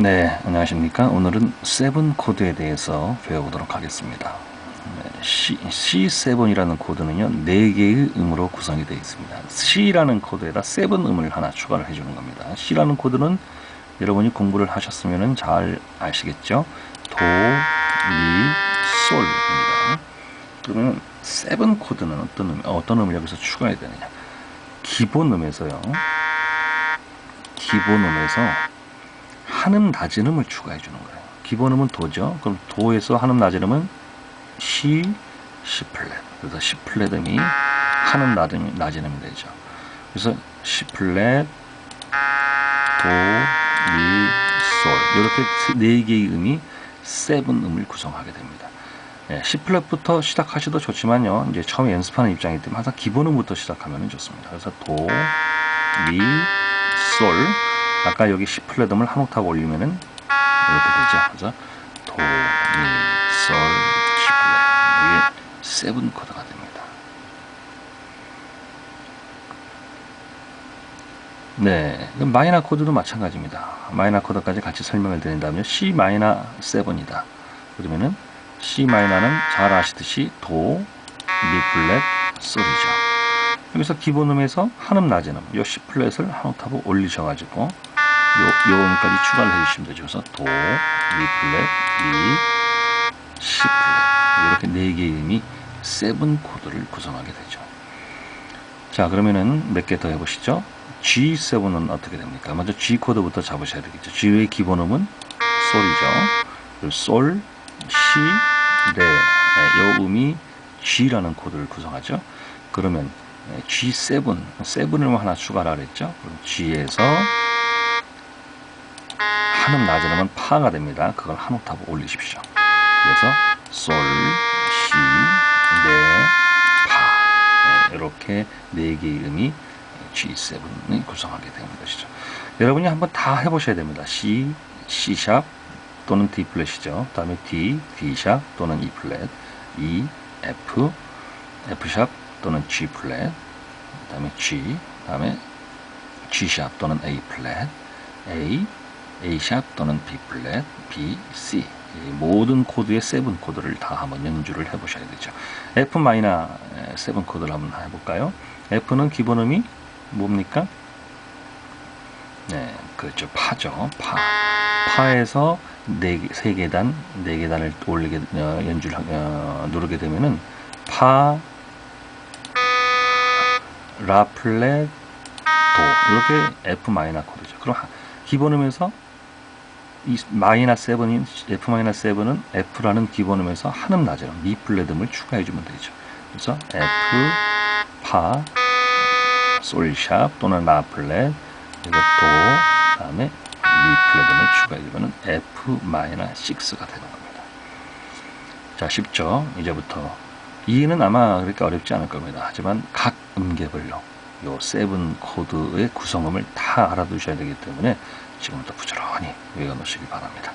네, 안녕하십니까. 오늘은 세븐 코드에 대해서 배워보도록 하겠습니다. 네, C, C7이라는 코드는요, 4개의 음으로 구성이 되어 있습니다. C라는 코드에다 7 음을 하나 추가를 해주는 겁니다. C라는 코드는 여러분이 공부를 하셨으면 잘 아시겠죠? 도, 미, 솔입니다. 그러면 7 코드는 어떤 음, 어떤 음을 여기서 추가해야 되느냐? 기본 음에서요. 기본 음에서 한음 낮은 음을 추가해 주는 거예요. 기본 음은 도죠. 그럼 도에서 한음 낮은 음은 C, C 플랫. 그래서 C 플랫 음이 한음 낮은, 낮은 음이 되죠. 그래서 C 플랫, 도, 미, 솔. 이렇게 네 개의 음이 세븐 음을 구성하게 됩니다. 예, C 플랫부터 시작하셔도 좋지만요. 이제 처음에 연습하는 입장이기 때문에 항상 기본 음부터 시작하면 좋습니다. 그래서 도, 미, 솔. 아까 여기 C 플랫음을 한 옥타브 올리면은 이렇게 되죠. 그래서 도, 미, 솔, C 플랫. 이게 세븐 코드가 됩니다. 네, 마이너 코드도 마찬가지입니다. 마이너 코드까지 같이 설명을 드린다면 C 마이너 7이다. 그러면은 C 마이너는 잘 아시듯이 도, 미 플랫, 솔이죠. 여기서 기본 음에서 한 음 낮은 음, 요 C 플랫을 한 옥타브 올리셔가지고 요, 요 음까지 추가를 해주시면 되죠. 그래서 도, 미 플랫, 미, C 플랫 이렇게 네 개의 음이 세븐 코드를 구성하게 되죠. 자 그러면은 몇 개 더 해보시죠. G7은 어떻게 됩니까? 먼저 G 코드부터 잡으셔야 되겠죠. G의 기본 음은 솔이죠. 솔, C, 레. 네, 이 음이 G라는 코드를 구성하죠. 그러면 G7, 7을 하나 추가를 하랬죠. 그럼 G에서 한음 음은 파가 됩니다. 그걸 한 옥타브 올리십시오. 그래서 솔, 시, 레, 파. 네, 이렇게 네 개의 음이 G7이 구성하게 되는 것이죠. 여러분이 한번 다 해보셔야 됩니다. C, C샵 또는 D 플랫이죠. 그 다음에 D, D샵 또는 E 플랫, E, F, F샵 또는 G 플랫, 그 다음에 G, 그 다음에 G샵 또는 A 플랫, A, A샵 또는 B 플랫, B, C. 모든 코드의 세븐 코드를 다 한번 연주를 해보셔야 되죠. F 마이너 세븐 코드를 한번 해볼까요? F는 기본 음이 뭡니까? 네, 그렇죠. 파죠. 파. 파에서 네, 세 계단, 네 계단을 올리게 어, 연주를 어, 누르게 되면은 파, 라 플랫, 도 이렇게 F 마이너 코드죠. 그럼 기본 음에서 이 마이너 세븐인 F 마이너 세븐은 F라는 기본 음에서 한음 낮은 미 플랫 음을 추가해 주면 되죠. 그래서 F, 파, 솔샵 또는 라 플랫 그리고 도 다음에 미 플랫음을 추가해 주면 F 마이너 6가 되는 겁니다. 자 쉽죠? 이제부터 이해는 아마 그렇게 어렵지 않을 겁니다. 하지만 각 음계별로 요 세븐 코드의 구성음을 다 알아두셔야 되기 때문에 지금부터 부지런히 외워놓으시기 바랍니다.